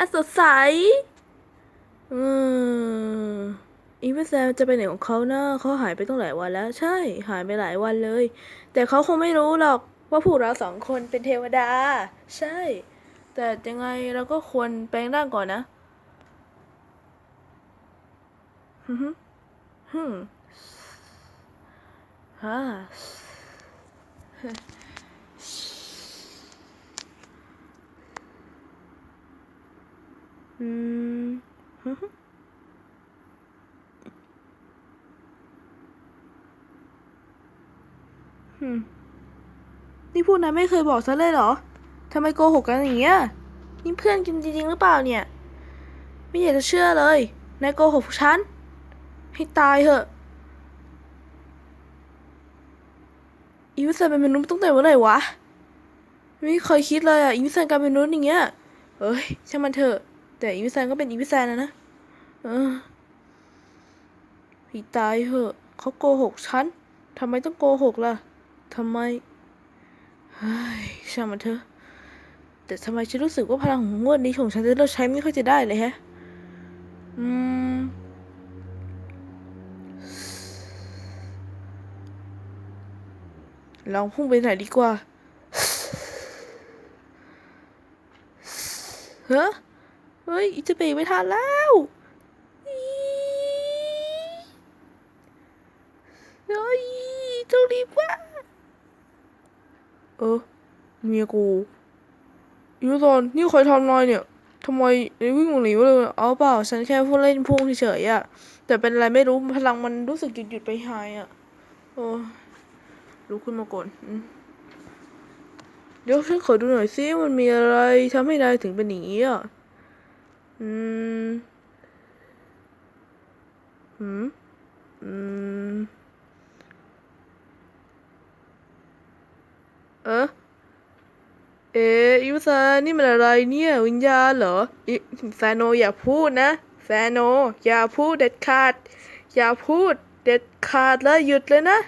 อันสดใส อืมอีเวแซมจะไปไหนของเขานะเขาหายไปตั้งหลายวันแล้ว ใช่ หายไปหลายวันเลย แต่เขาคงไม่รู้หรอกว่าพวกเราสองคนเป็นเทวดา ใช่ แต่ยังไงเราก็ควรแปลงร่างก่อนนะฮึฮึฮึฮ่า อืมฮึฮึอืมนี่พูดนะไม่เคยบอกฉันเลยเหรอทำไมโกหกกันอย่างเงี้ย นี่เพื่อนกันจริงๆหรือเปล่าเนี่ย ไม่อยากจะเชื่อเลย นายโกหกฉัน ให้ตายเถอะ อีวิสันเป็นมนุษย์ตั้งแต่เมื่อไหร่วะ ไม่เคยคิดเลยอะอีวิสันกลายเป็นมนุษย์อย่างเงี้ย เอ้ยช่างมันเถอะ แต่อีวิสันก็เป็นอีวิสันนะนะเออพี่ตายเหอะเขาโกหกฉันทำไมต้องโกหกล่ะทำไมเฮ้ยช่างมันเถอะ แต่ทำไมฉันรู้สึกว่าพลังของงวดนี้ของฉันจะเลิกใช้ไม่ค่อยจะได้เลยแฮะ อืม ลองพุ่งไปไหนดีกว่า เฮ้ ฮ้ยจะเบรกไม่ทันแล้วเฮ้ยต้องรีบว่าเออเมียกูยูตอนนี่ใครทำนายเนี่ยทำไมไอวิ่งหนีวะเลยเอาเปล่า ฉันแค่พูดเล่นพุ่งเฉยๆอะแต่เป็นอะไรไม่รู้พลังมันรู้สึกหยุดหยุดไปหายอะโอ้ลุกขึ้นมาก่อนเดี๋ยวฉันขอดูหน่อยซิมันมีอะไรทำให้นายถึงเป็นอย่างนี้อะ อืมอืมอืมเออเอ๊ะยูซานี่มันอะไรเนี่ย วิญญาณเหรออแฟโนอย่าพูดนะ แฟโน อย่าพูดเด็ดขาด อย่าพูดเด็ดขาดเลยหยุดเลยนะ